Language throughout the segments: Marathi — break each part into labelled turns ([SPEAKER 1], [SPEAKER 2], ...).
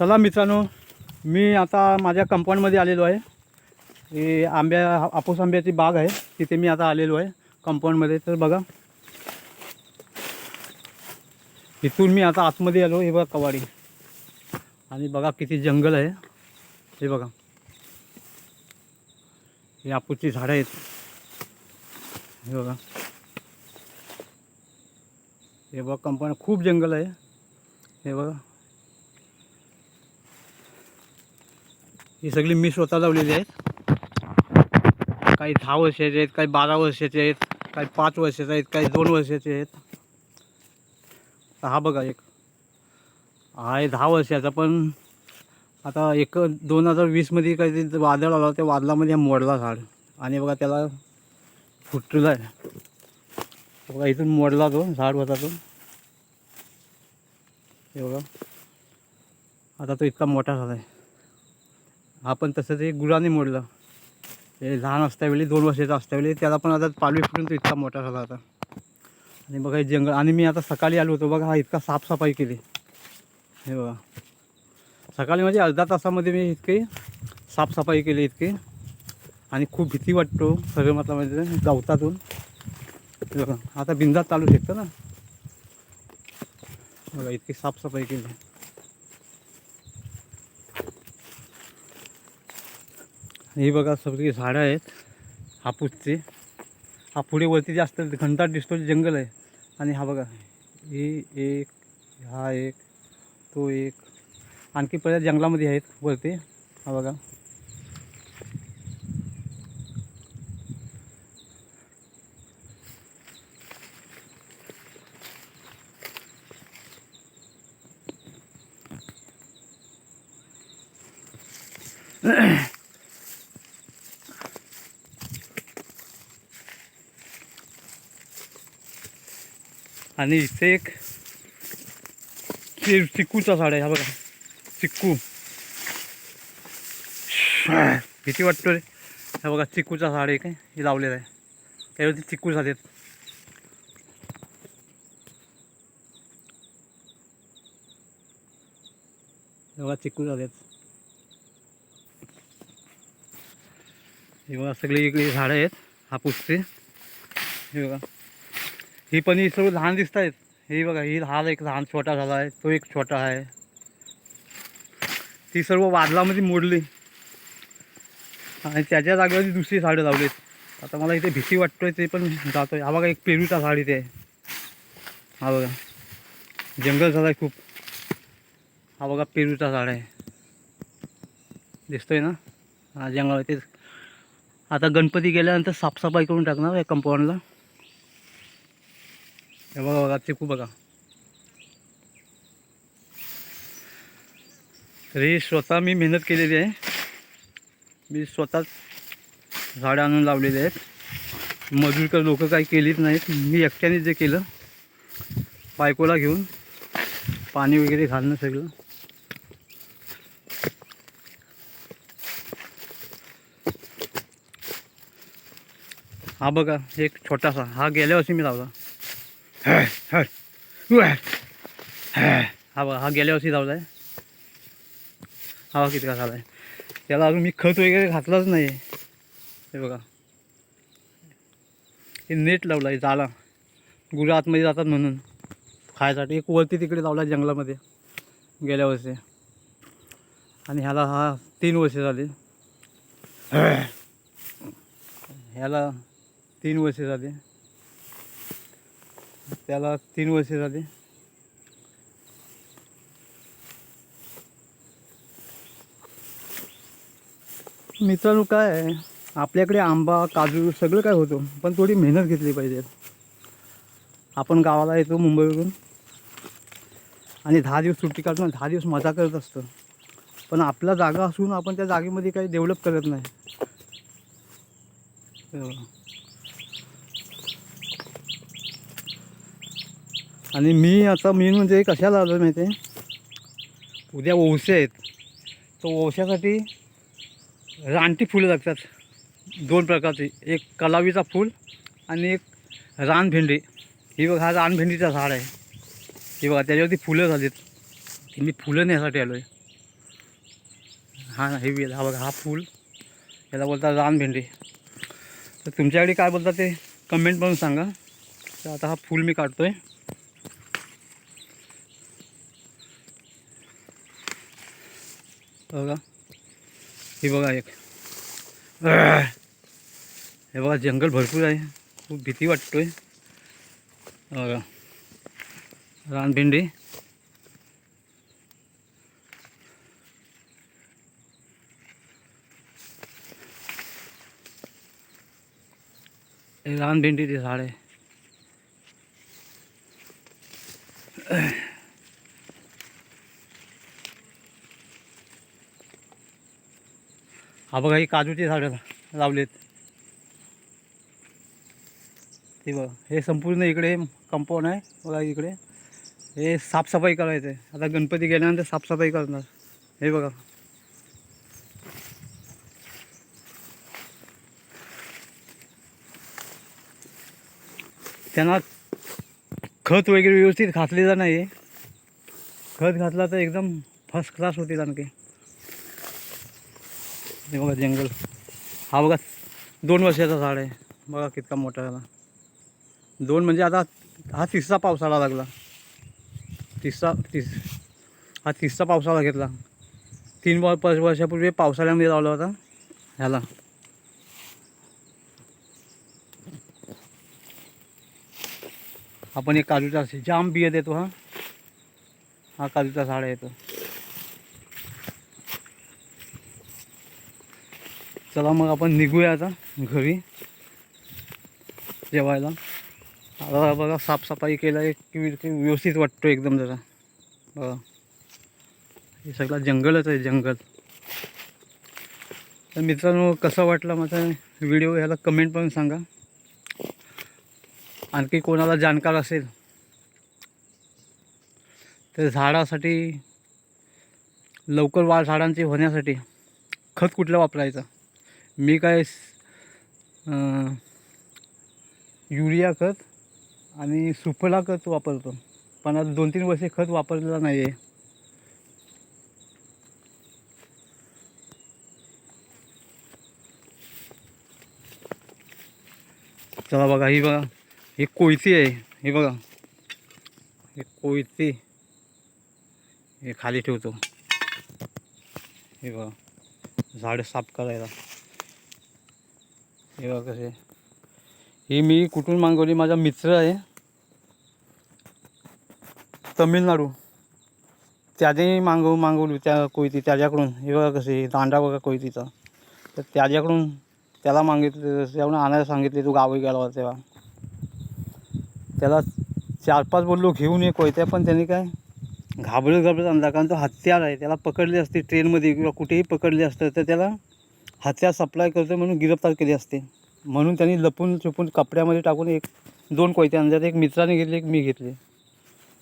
[SPEAKER 1] चला मित्रांनो मी आता माझ्या कंपाऊंडमध्ये आलेलो आहे. हे आंब्या हापूस आंब्याची बाग आहे तिथे मी आता आलेलो आहे कंपाऊंडमध्ये. तर बघा इथून मी आता आतमध्ये आलो हे बघा कवाडी. आणि बघा किती जंगल आहे. हे बघा. हे हापूसची झाडं आहेत. हे बघा. हे बघा कंपाऊंड खूप जंगल आहे. हे बघा. ही सगळी मी स्वतः लावलेली आहेत. काही दहा वर्षाचे आहेत काही बारा वर्षाचे आहेत काही पाच वर्षाचे आहेत काही दोन वर्षाचे आहेत. हा बघा एक. हा आहे दहा वर्षाचा पण आता एक दोन हजार वीसमध्ये काहीतरी वादळ आला त्या वादळामध्ये मोडला झाड. आणि बघा त्याला फुटलेला आहे. बघा इथून मोडला तो झाड होता तो हे बघा. आता तो इतका मोठा झाला आहे हा पण तसं ते गुराने मोडलं. हे लहान असतावेळी दोन वर्षाचा असतावेळी त्याला पण आता पालवी फुटून तो इतका मोठा झाला आता आणि बघा हे जंगल आणि मी आता सकाळी आलो होतो बघा हा इतका साफसफाई केली. हे बघा. सकाळी म्हणजे अर्धा तासामध्ये मी इतकी साफसफाई केली इतकी. आणि खूप भीती वाटतो सगळं म्हटलं म्हणजे गवतातून. बघा आता बिंदात चालू शकतं ना. बघा इतकी साफसफाई केली. ही बघा सगळी झाडं आहेत. हापूसचे हा पुढे वरती जास्त घंटाट दिसतो जंगल आहे. आणि हा बघा ही एक हा एक तो एक. आणखी परत जंगलामध्ये आहेत वरती. हा बघा. आणि इथे एक चिक्कूचा झाड आहे हा बघा. चिक्कू भीती वाटतो रे. हा बघा चिक्कूचा झाड आहे काय हे लावलेलं आहे. त्यावरती चिक्कू झालेत. हे बघा चिक्कू झालेत. हे बघा सगळी इकडे झाडं आहेत हापूसचे. हे बघा. ही पण ही सर्व लहान दिसत आहेत हे बघा ही लहान एक लहान छोटा झाला आहे तो एक छोटा आहे. ती सर्व वादळामध्ये मोडली. आणि त्याच्या जागेवरती दुसरी झाडं लावलीत. आता मला इथे भीती वाटतोय ते पण जातो आहे हा बघा एक पेरूचा झाड इथे आहे. हा बघा जंगल झालं आहे खूप. हा बघा पेरूचा झाड आहे. दिसतोय ना? हा जंगल तेच. आता गणपती गेल्यानंतर साफसफाई करून टाकणार आहे कंपाऊंडला हे बघा बघा चिकू बघा. तरी स्वतः मी मेहनत केलेली आहे. मी स्वतःच झाडं आणून लावलेली आहेत. मजूर लोक काही केलीच नाहीत. मी एकट्याने जे केलं बायकोला घेऊन पाणी वगैरे घालणं सगळं. हा बघा एक छोटासा. हा गेल्या वर्षी मी लावला. हा बघा हा गेल्या वर्षी लावला आहे. हा किती का झाला आहे. त्याला अजून मी खत वगैरे घातलाच नाही हे बघा. हे नेट लावला आहे जाला गुरं आतमध्ये जातात म्हणून. खायसाठी. एक वरती तिकडे लावला आहे जंगलामध्ये. गेल्या वर्षी आणि ह्याला हा तीन वर्षे झाली. ह्याला तीन वर्षे झाली. त्याला तीन वर्षे झाली. मित्रांनो काय आहे? आपल्याकडे आंबा काजू सगळं काय होतं पण थोडी मेहनत घेतली पाहिजे. आपण गावाला येतो मुंबईवरून. आणि दहा दिवस सुट्टी काढतो दहा दिवस मजा करत असतो. पण आपला जागा असून आपण त्या जागेमध्ये काही डेव्हलप करत नाही हे बघा. आणि मी आता मेन म्हणजे कशाला आलो माहिती आहे? उद्या ओवसे आहेत. तर ओवशासाठी रानटी फुलं लागतात. दोन प्रकारची. एक कलावीचा फूल आणि एक रानभेंडी. ही बघा हा रानभेंडीचा झाड आहे. हे बघा त्याच्यावरती फुलं झालीत. ती मी फुलं नेण्यासाठी आलो आहे हा हे हा बघा हा फूल. याला बोलतात रानभेंडी. तर तुमच्याकडे काय बोलतात ते? कमेंट करून सांगा. तर आता हा फूल मी काढतो आहे बघा हे बघा एक हे बघा जंगल भरपूर आहे. खूप भीती वाटतोय. बघा. रानभेंडी झाड आहे. हा बघा ही काजूची झाडं लावलेत. ते बघा हे संपूर्ण इकडे कंपाऊंड आहे बघा इकडे. हे साफसफाई करायचं आहे आता गणपती गेल्यानंतर साफसफाई करणार. हे बघा. त्यांना खत वगैरे व्यवस्थित घातलेलं नाही खत घातला तर एकदम फर्स्ट क्लास होतील आणखी. हे बघा जंगल. हा बघा दोन वर्षाचा झाड आहे. बघा कितका मोठा झाला. दोन म्हणजे आता हा तिसरा पावसाळा लागला. तिसरा तिस हा तिसरा पावसाळा घेतला. तीन व- पाच वर्षापूर्वी पावसाळ्यामध्ये लावला होता. ह्याला. आपण एक काजूचा जाम बिया देतो हा. हा काजूचा झाड आहे चला मग आपण निघूया आता घरी. जेवायला. आता बघा साफसफाई केला की व्यवस्थित वाटतो एकदम जरा. बघा. हे सगळं जंगलच आहे जंगल. तर मित्रांनो कसं वाटलं माझा व्हिडिओ ह्याला कमेंट पण सांगा. आणखी कोणाला जाणकार असेल तर झाडासाठी लवकर वाढ झाडांची होण्यासाठी खत कुठलं वापरायचं? मी काय युरिया खत आणि सुफला खत वापरतो. पण आता दोन तीन वर्षे खत वापरलेलं नाही आहे चला बघा ही बघा ही कोयती आहे. हे बघा हे कोयती. हे खाली ठेवतो. हे बघा झाडं साफ करायला. हे बघा कसे ही मी कुठून मागवली? माझा मित्र आहे. तमिळनाडू. त्याने मागव मागवली त्या कोयती त्याच्याकडून. हे बघा कसे दांडा बघा कोयतीचा. तर त्याच्याकडून त्याला मागितले त्याहून आणायला सांगितले तू गावी गेला होता तेव्हा. त्याला चार पाच बोललो घेऊन ये कोयत्या पण त्याने काय घाबरत घाबरत आणला. कारण तो हत्यार आहे. त्याला पकडले असते ट्रेनमध्ये किंवा कुठेही पकडले असतं तर त्याला हत्या सप्लाय करतो म्हणून गिरफ्तार केली असते. म्हणून त्यांनी लपून चुपून कपड्यामध्ये टाकून एक दोन कोयते आणल्यात. एक मित्राने घेतली एक मी घेतली.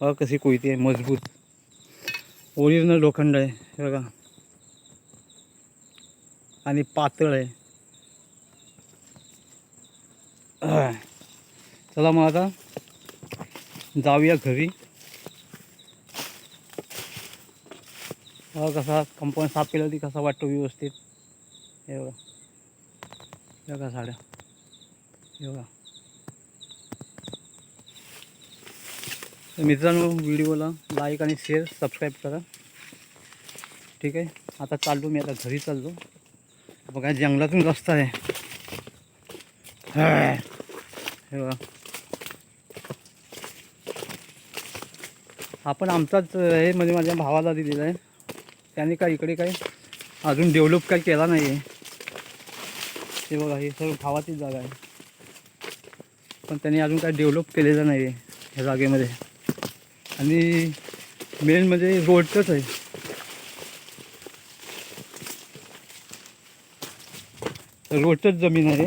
[SPEAKER 1] बघा कशी कोयती आहे मजबूत. ओरिजिनल लोखंड आहे हे बघा. आणि पातळ आहे. चला मग आता जाऊया घरी. कसा कंपाऊंड साफ केलं ती कसा वाटतो व्यवस्थित. हे बघा. हे बघा साड्या. हे बघा. मित्रांनो व्हिडिओला लाईक आणि शेअर सबस्क्राईब करा. ठीक आहे? आता चाललो मी आता घरी चाललो. बघा जंगलातून रस्ता आहे. हे. बघा. आपण आमचाच हे म्हणजे माझ्या भावाला दिलेला आहे. त्याने काय इकडे काय अजून डेव्हलप काही केला नाही आहे ते बघा हे सर्व खावाचीच जागा आहे. पण त्यांनी अजून काय डेव्हलप केलेलं नाही आहे ह्या जागेमध्ये. आणि मेन म्हणजे रोडचंच आहे. रोडचंच जमीन आहे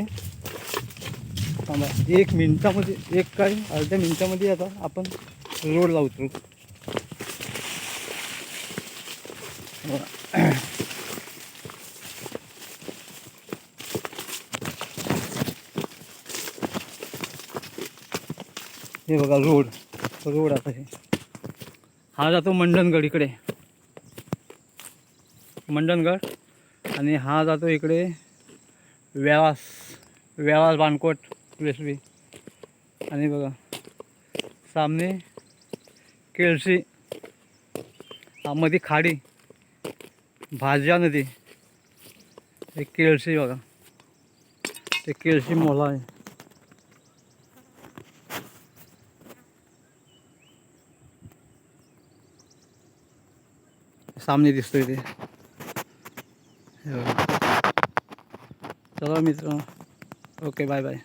[SPEAKER 1] थांबा एक मिनिटामध्ये एक काय अर्ध्या मिनिटामध्ये आता आपण रोड लावतो. हे बघा रोड रोड आता हे. हा जातो मंडणगड इकडे. मंडणगड आणि हा जातो इकडे व्यास व्यास बाणकोट वेसवी. आणि बघा सामने केळशी हा मध्ये खाडी भाज्या नदी. हे केळशी बघा. ते केळशी मोला आहे. सामने दिसतोय ते. चला मित्र ओके बाय बाय.